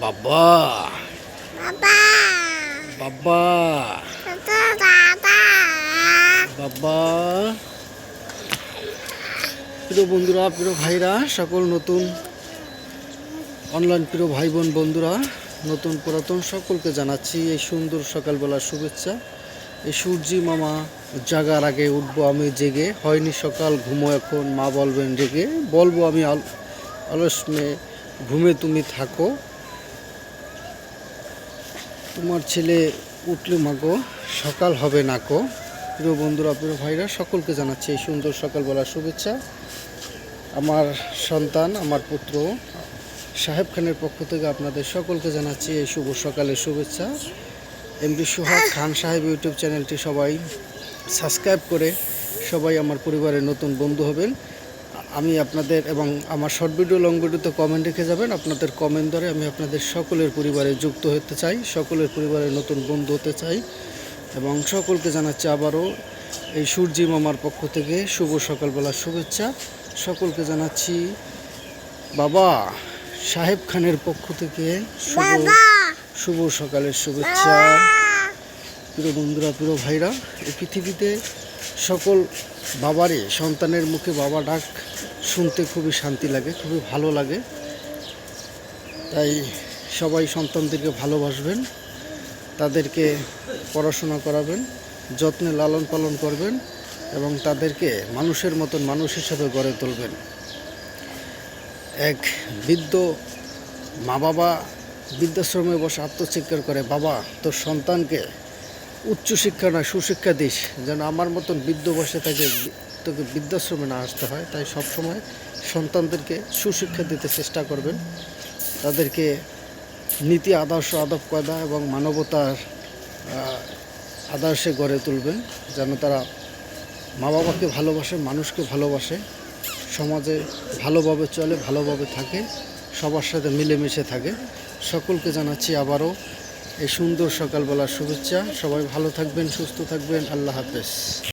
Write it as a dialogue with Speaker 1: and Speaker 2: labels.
Speaker 1: বাবা।
Speaker 2: বাবা।
Speaker 1: বাবা। প্রিয় বন্ধুরা প্রিয় ভাইরা সকল নতুন অনলাইন প্রিয় ভাই বোন বন্ধুরা নতুন পুরাতন সকলকে জানাচ্ছি এই সুন্দর সকালবেলার শুভেচ্ছা। এই সূর্যি মামা জাগার আগে উঠবো আমি জেগে। হয়নি সকাল ঘুমো এখন মা বলবেন জেগে। বলব আমি আল- অলস মেয়ে ঘুমে তুমি থাকো। তোমার ছেলে উঠলে মাগো সকাল হবে না কো। প্রিয় বন্ধুরা, প্রিয় ভাইরা, সকলকে জানাচ্ছি এই সুন্দর সকালবেলার শুভেচ্ছা। আমার সন্তান, আমার পুত্র সাহেব খানের পক্ষ থেকে আপনাদের সকলকে জানাচ্ছি এই শুভ সকালের শুভেচ্ছা। এমডি সোহাগ খান সাহেব ইউটিউব চ্যানেলটি সবাই সাবস্ক্রাইব করে সবাই আমার পরিবারের নতুন বন্ধু হবেন। আমি আপনাদের এবং আমার শর্ট ভিডিও লং ভিডিওতে কমেন্ট রেখে যাবেন। আপনাদের কমেন্ট ধরে আমি আপনাদের সকলের পরিবারে যুক্ত হতে চাই সকলের পরিবারের নতুন বন্ধু হতে চাই এবং সকলকে জানাচ্ছি আবারও এই সূর্যি মামার পক্ষ থেকে শুভ সকালবেলার শুভেচ্ছা। সকলকে জানাচ্ছি বাবা সাহেব খানের পক্ষ থেকে শুভ শুভ সকালের শুভেচ্ছা। প্রিয় বন্ধুরা প্রিয় ভাইরা এই পৃথিবীতে সকল বাবারই, সন্তানের মুখে বাবা ডাক শুনতে খুবই শান্তি লাগে, খুবই ভালো লাগে। তাই সবাই সন্তানদেরকে ভালোবাসবেন, তাদেরকে পড়াশোনা করাবেন, যত্নে লালন পালন করবেন এবং তাদেরকে মানুষের মতন মানুষ হিসাবে গড়ে তুলবেন। এক বৃদ্ধ মা বাবা বৃদ্ধাশ্রমে বসে আত্মচিৎকার করে, বাবা, তোর সন্তানকে উচ্চশিক্ষা নয়, সুশিক্ষা দিস। যেন আমার মতন বৃদ্ধ বসে তাকে তোকে বৃদ্ধাশ্রমে না আসতে হয়। তাই সবসময় সন্তানদেরকে সুশিক্ষা দিতে চেষ্টা করবেন। তাদেরকে নীতি, আদর্শ, আদব কয়দা এবং মানবতার আদর্শে গড়ে তুলবেন। যেন তারা মা বাবাকে ভালোবাসে, মানুষকে ভালোবাসে, সমাজে ভালোভাবে চলে, ভালোভাবে থাকে, সবার সাথে মিলেমিশে থাকে। সকলকে জানাচ্ছি আবারও এই সুন্দর সকালবেলার শুভেচ্ছা। সবাই ভালো থাকবেন সুস্থ থাকবেন। আল্লাহ হাফেজ।